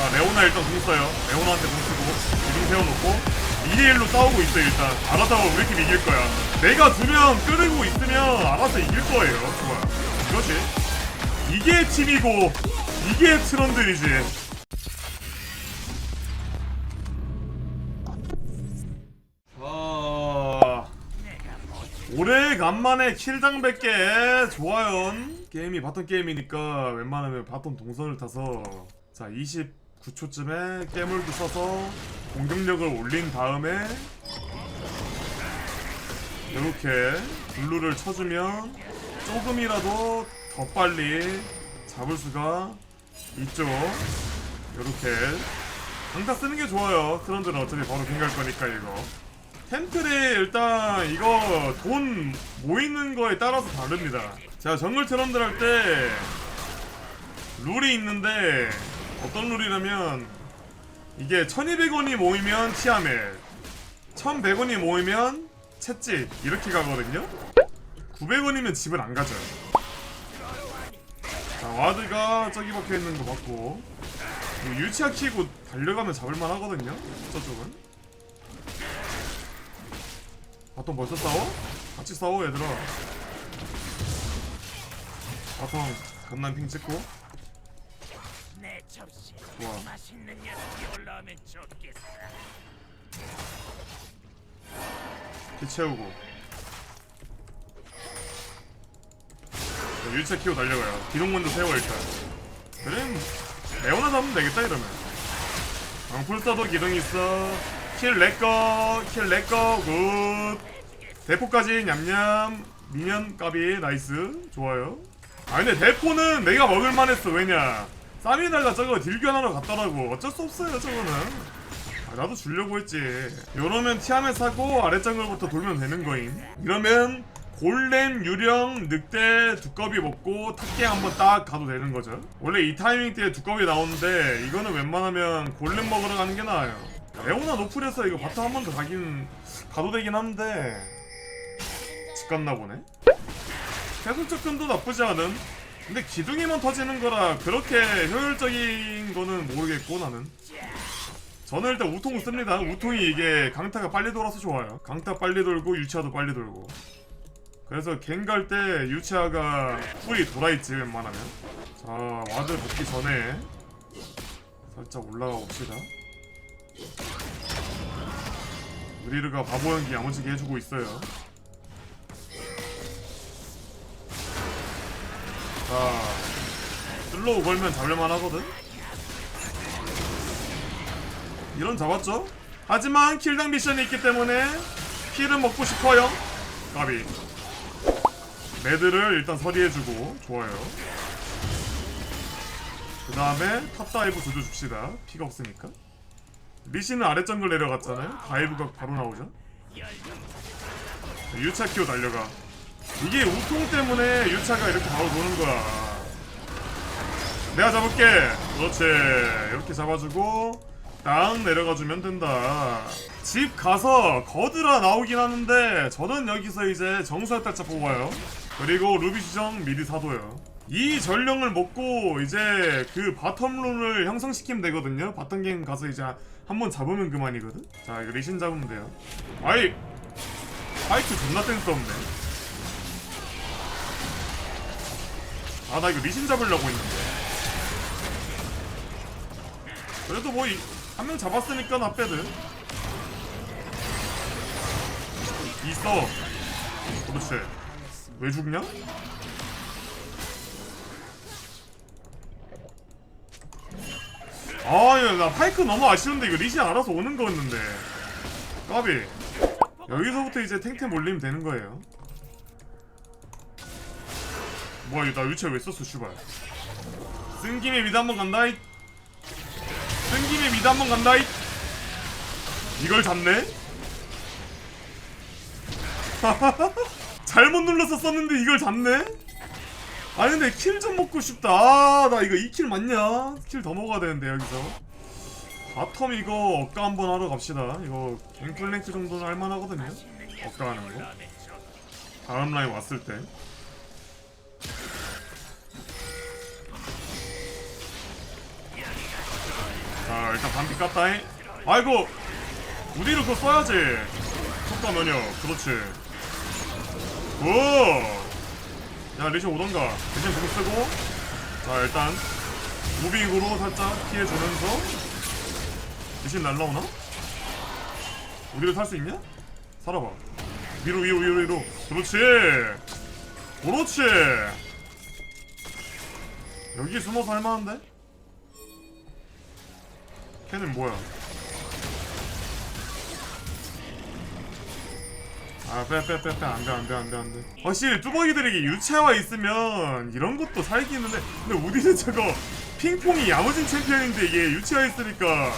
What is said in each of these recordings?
자 레오나 일단 공 써요. 레오나한테 공 쓰고 기둥 세워놓고 2대1로 싸우고 있어 일단. 알아서 우리 팀 이길 거야. 내가 두 명 끌고 있으면 알아서 이길 거예요. 좋아. 그렇지. 이게 팀이고 이게 트런들이지. 아 오래간만에 킬당 100개. 좋아요. 게임이 바텀 게임이니까 웬만하면 바텀 동선을 타서 자 29초쯤에 깨물도 써서 공격력을 올린 다음에 이렇게 블루를 쳐주면 조금이라도 더 빨리 잡을 수가 있죠. 이렇게 강타 쓰는 게 좋아요. 트런드는 어차피 바로 갱갈 거니까 이거. 템플이 일단 이거 돈 모이는 거에 따라서 다릅니다. 제가 정글 트런들 할 때 룰이 있는데 어떤 룰이냐면 이게 1200원이 모이면 티아멜 1100원이 모이면 채집 이렇게 가거든요. 900원이면 집을 안 가져요. 자 와드가 저기 박혀있는 거 맞고. 유치아 키고 달려가면 잡을만 하거든요 저쪽은. 바텀 벌써 싸워? 같이 싸워 얘들아. 바텀 갓난 핑 찍고 좋아. 맛있는 녀석이 올라오면 좋겠어. 피 채우고. 자, 일차 키고 달려가요. 기동 먼저 세워 일단. 그래 레오나 잡으면 되겠다 이러면. 방풀 써도 기둥 있어. 킬 내꺼 킬 내꺼 굿. 대포까지 냠냠. 미니언 까비 나이스. 좋아요. 아 근데 대포는 내가 먹을만 했어. 왜냐 쌈이다가 저거 딜견하러 갔더라고 어쩔 수 없어요 저거는 아, 나도 주려고 했지. 이러면 티아멧 사고 아랫장글부터 돌면 되는 거임. 이러면 골렘, 유령, 늑대, 두꺼비 먹고 탁게 한번 딱 가도 되는 거죠. 원래 이 타이밍 때 두꺼비 나오는데 이거는 웬만하면 골렘 먹으러 가는 게 나아요. 레오나 노플에서 이거 바텀 한 번 더 가긴 가도 되긴 한데 집 갔나 보네. 계속 접근도 나쁘지 않은. 근데 기둥이만 터지는 거라 그렇게 효율적인 거는 모르겠고 나는. 저는 일단 우통 씁니다. 우통이 이게 강타가 빨리 돌아서 좋아요. 강타 빨리 돌고 유치아도 빨리 돌고. 그래서 갱 갈 때 유치아가 풀이 돌아있지 웬만하면. 자 와드 붙기 전에 살짝 올라가 봅시다. 우리르가 바보 연기 야무지게 해주고 있어요. 자 슬로우 걸면 잡을만 하거든. 이런 잡았죠? 하지만 킬당 미션이 있기 때문에 킬은 먹고 싶어요. 까비. 매드를 일단 서리해주고 좋아요. 그 다음에 탑다이브 조져줍시다. 피가 없으니까. 리시는 아랫정글 내려갔잖아요. 다이브가 바로 나오죠? 유차 키워 달려가 이게 우통 때문에 유차가 이렇게 바로 도는 거야. 내가 잡을게. 그렇지. 이렇게 잡아주고 딱 내려가주면 된다. 집 가서 거드라 나오긴 하는데 저는 여기서 이제 정수의 딸차 뽑아요. 그리고 루비 시정 미리 사둬요. 이 전령을 먹고 이제 그 바텀룬을 형성시키면 되거든요. 바텀 게임 가서 이제 한번 잡으면 그만이거든. 자 이거 리신 잡으면 돼요. 아이 파이트 존나 센스 없네 아 나 이거 리신 잡으려고 했는데. 그래도 뭐 한 명 잡았으니까 나 빼드 있어. 그렇지 왜 죽냐? 아나 파이크 너무 아쉬운데 이거 리신 알아서 오는 거였는데. 까비. 여기서부터 이제 탱탱 몰리면 되는 거예요 뭐야 이거 나 위치에 왜 썼어 슈발. 쓴 김에 미드 한번 간다이. 쓴 김에 미드 한번 간다이. 이걸 잡네? 잘못 눌러서 썼는데 이걸 잡네? 아니 근데 킬 좀 먹고 싶다. 아 나 이거 2킬 맞냐? 킬 더 먹어야 되는데 여기서. 바텀 이거 억가 한번 하러 갑시다. 이거 갱플랭크 정도는 할만하거든요. 억가 하는 거. 다음 라인 왔을 때 자 일단 반피 깠다잉. 아이고! 우디를 그거 써야지. 효과 면역 그렇지. 오야 리시 오던가. 대신 그거 쓰고. 자 일단 무빙으로 살짝 피해주면서 리신 날라오나? 우디를 탈 수 있냐? 살아봐. 위로 위로 위로 위로. 그렇지 그렇지 여기 숨어서 할만한데? 걔는 뭐야? 아, 빼, 빼, 빼, 빼. 안 돼, 안 돼, 안 돼, 안 돼. 확실히 뚜벅이들에게 유채화 있으면 이런 것도 살기는데, 근데 우디는 저거 핑퐁이 야무진 챔피언인데 이게 유채화 있으니까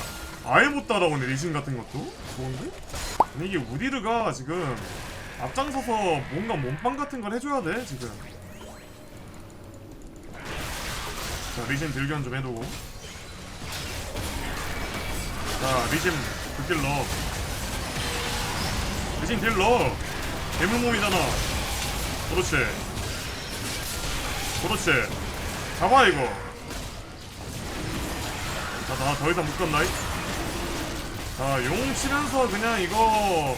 아예 못 따라오네, 리신 같은 것도? 좋은데? 근데 이게 우디르가 지금 앞장서서 뭔가 몸빵 같은 걸 해줘야 돼, 지금. 자, 리신 딜견 좀 해두고. 자, 리신 극딜 넣어. 리신 딜 넣어. 괴물몸이잖아. 그렇지. 그렇지. 잡아, 이거. 자, 나 더 이상 못 간다. 이. 자, 용 치면서 그냥 이거.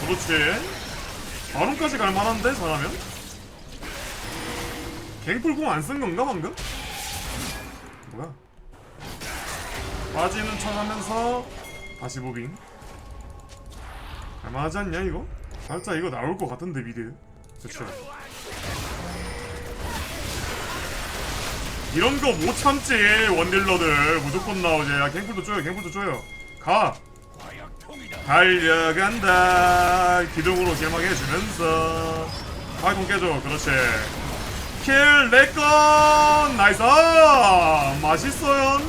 그렇지. 바론까지 갈 만한데, 잘하면? 갱풀공 안 쓴 건가, 방금? 뭐야? 빠지는 척 하면서 다시 무빙 알만하지 않냐 이거? 살짝 이거 나올 것 같은데 미드 그쵸 이런 거 못 참지 원딜러들 무조건 나오지 야 갱플도 쪼여 갱플도 쪼여 가 달려간다. 기둥으로 개막해주면서. 파이콘 깨줘 그렇지. 킬 내건! 나이스! 맛있어요.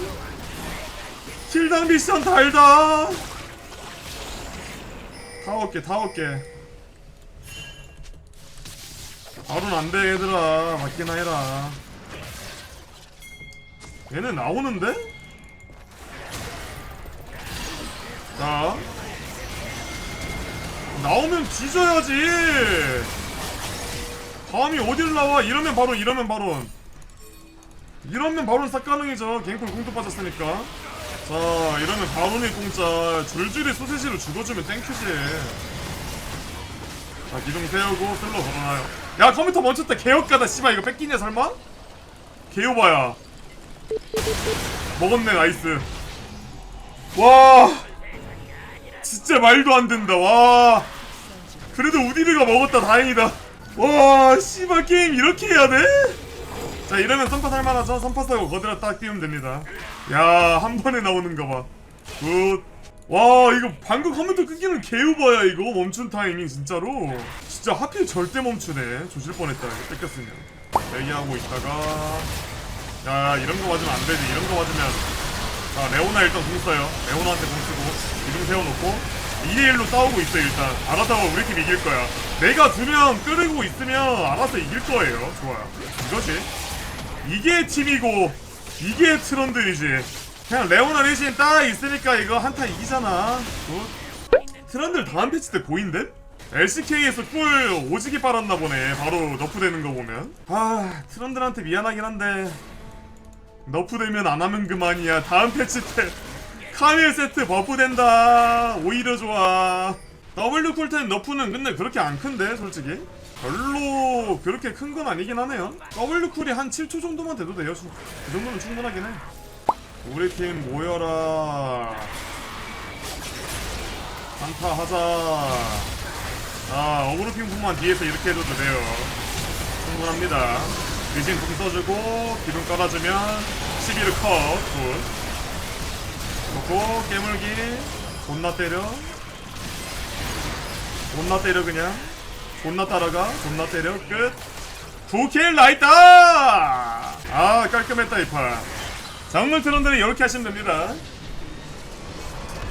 킬당 미션 달다. 타워 게 타워 게. 바로는 안돼 얘들아. 맞기나 해라. 얘네 나오는데? 자 나오면 뒤져야지. 다음이 어딜 나와? 이러면 바로 이러면 바로 이러면 바로 싹 가능이죠. 갱플 공도 빠졌으니까. 자 이러면 바론이 공짜 줄줄이 소세지로 죽어주면 땡큐지. 자 기둥 세우고 슬로 걸어놔요. 야 컴퓨터 멈췄다. 개혁가다 씨발. 이거 뺏기냐 설마? 개요바야. 먹었네 나이스. 와 진짜 말도 안 된다. 와. 그래도 우디르가 먹었다. 다행이다. 와 씨발 게임 이렇게 해야 돼? 자 이러면 선파 살만하죠? 선파 사고 거들어 딱 띄우면 됩니다. 야 한 번에 나오는 거봐굿와 이거 방금 컴퓨터 끊기는 개우버야 이거. 멈춘 타이밍 진짜로. 진짜 하필 절대 멈추네. 조질 뻔했다. 이거 뺏겼으면. 얘기하고 있다가. 야 이런 거 맞으면 안 되지. 이런 거 맞으면 자 레오나 일단 공 써요. 레오나한테 공 쓰고 기둥 세워놓고 2대1로 싸우고 있어 일단. 알아서 우리 팀 이길 거야. 내가 두명 끌고 있으면 알아서 이길 거예요. 좋아요. 이거지. 이게 팀이고 이게 트런들이지. 그냥 레오나 대신 딱 있으니까 이거 한타 이기잖아. 굿. 트런들 다음 패치 때 보인대? LCK에서 꿀 오지게 빨았나 보네. 바로 너프되는 거 보면. 아 트런들한테 미안하긴 한데 너프되면 안 하면 그만이야. 다음 패치 때. 카밀 세트 버프된다. 오히려 좋아. W 쿨텐 너프는 근데 그렇게 안 큰데 솔직히. 별로 그렇게 큰 건 아니긴 하네요. W 쿨이 한 7초 정도만 돼도 돼요. 수- 그 정도면 충분하긴 해. 우리 팀 모여라. 한타 하자. 아 어그로 핑퐁만 뒤에서 이렇게 해줘도 돼요. 충분합니다 리신 궁 써주고 기둥 깔아주면 11을 컷굿 좋고 깨물기. 존나 때려. 존나 때려 그냥. 존나 따라가. 존나 때려. 끝. 9킬 나있다 아 깔끔했다 이판. 정글 트런들은 이렇게 하시면 됩니다.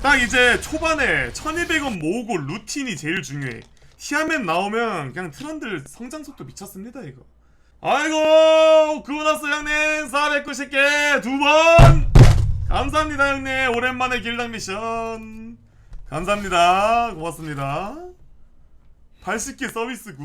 딱 이제 초반에 1200원 모으고 루틴이 제일 중요해. 티아멧 나오면 그냥 트런들 성장 속도 미쳤습니다 이거 아이고 구원왔어 형님. 490개 두 번. 감사합니다 형님. 오랜만에 길당 미션. 감사합니다. 고맙습니다. 80개 서비스 굿